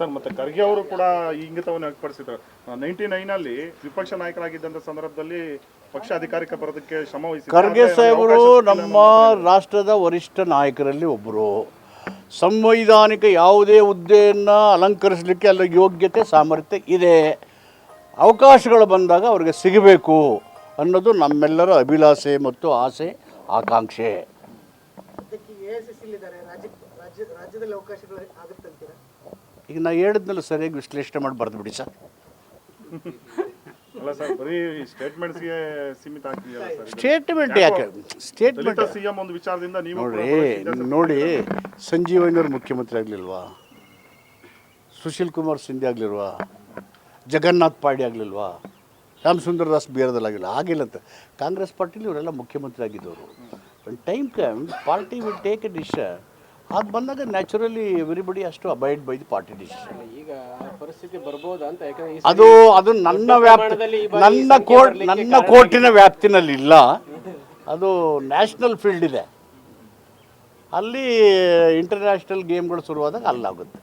Sir ಮತ್ತೆ ಖರ್ಗೆ ಅವರು ಕೂಡ ಈ ಇಂಗಿತವನ್ನು ವ್ಯಕ್ತಪಡಿಸಿದ್ರು. ನೈನ್ಟಿ ನೈನ್ ಅಲ್ಲಿ ವಿಪಕ್ಷ ನಾಯಕರಾಗಿದ್ದಂತ ಸಂದರ್ಭದಲ್ಲಿ ಪಕ್ಷ ಅಧಿಕಾರಕ್ಕೆ ಬರೋದಕ್ಕೆ ಶ್ರಮ ವಹಿಸಿದ್ರು. ಖರ್ಗೆ ಸಾಹೇಬರು ನಮ್ಮ ರಾಷ್ಟ್ರದ ವರಿಷ್ಠ ನಾಯಕರಲ್ಲಿ ಒಬ್ಬರು ಸಂವೈಧಾನಿಕ ಯಾವುದೇ ಹುದ್ದೆಯನ್ನು ಅಲಂಕರಿಸಲಿಕ್ಕೆ ಅಲ್ಲ ಯೋಗ್ಯತೆ ಸಾಮರ್ಥ್ಯ ಇದೆ. ಅವಕಾಶಗಳು ಬಂದಾಗ ಅವರಿಗೆ ಸಿಗಬೇಕು ಅನ್ನೋದು ನಮ್ಮೆಲ್ಲರ ಅಭಿಲಾಷೆ ಮತ್ತು ಆಸೆ ಆಕಾಂಕ್ಷೆ. ರಾಜ್ಯದಲ್ಲಿ ಅವಕಾಶಗಳು ಆಗುತ್ತೆ ಅಂತೀರಾ ಈಗ ನಾ ಹೇಳಿದ್ನಲ್ಲ ಸರಿಯಾಗಿ ವಿಶ್ಲೇಷಣೆ ಮಾಡಿ ಬರೆದು ಬಿಡಿ ಸರ್. ಅಲ್ಲ ಸರ್ ಬರೀ ಸ್ಟೇಟ್ಮೆಂಟ್ಸ್ಗೆ ಸೀಮಿತ ಆಗ್ತಿದೆಯಲ್ಲ ಸರ್. ಸ್ಟೇಟ್ಮೆಂಟ್ ಯಾಕೆ ಸ್ಟೇಟ್ಮೆಂಟ್ ದಲಿತ ಸಿಎಂ ಒಂದು ವಿಚಾರದಿಂದ ನೀವು ಕೂಡ ನೋಡ್ರಿ ನೋಡಿ ಸಂಜೀವಯ್ಯನವ್ರು ಮುಖ್ಯಮಂತ್ರಿ ಆಗಲಿಲ್ವಾ? ಸುಶೀಲ್ ಕುಮಾರ್ ಸಿಂಧೆ ಆಗಲಿಲ್ವಾ? ಜಗನ್ನಾಥ್ ಪಾಡಿ ಆಗಲಿಲ್ವಾ? ರಾಮಸುಂದರ ದಾಸ್ ಬಿಹಾರದಲ್ಲಾಗಿಲ್ಲ ಆಗಿಲ್ಲ ಅಂತ. ಕಾಂಗ್ರೆಸ್ ಪಾರ್ಟಿಲಿ ಇವರೆಲ್ಲ ಮುಖ್ಯಮಂತ್ರಿ ಆಗಿದ್ದವರು. Time come party will take a decision ಅದು ಬಂದಾಗ ನ್ಯಾಚುರಲಿ ಎವ್ರಿಬಡಿ ಅಷ್ಟು abide by the party decision ಈಗ ಪರಿಸ್ಥಿತಿ ಬರ್ಬೋದಾ ಅಂತ? ಯಾಕಂದ್ರೆ ಅದು ಅದು ನನ್ನ ವ್ಯಾಪ್ತಿ ನನ್ನ ಕೋರ್ಟ್ ನನ್ನ ಕೋರ್ಟಿನ ವ್ಯಾಪ್ತಿನಲ್ಲಿ ಇಲ್ಲ. ಅದು ನ್ಯಾಷನಲ್ ಫೀಲ್ಡ್ ಇದೆ. ಅಲ್ಲಿ ಇಂಟರ್ನ್ಯಾಷನಲ್ ಗೇಮ್ಗಳು ಶುರುವಾದಾಗ ಅಲ್ಲಾಗುತ್ತೆ.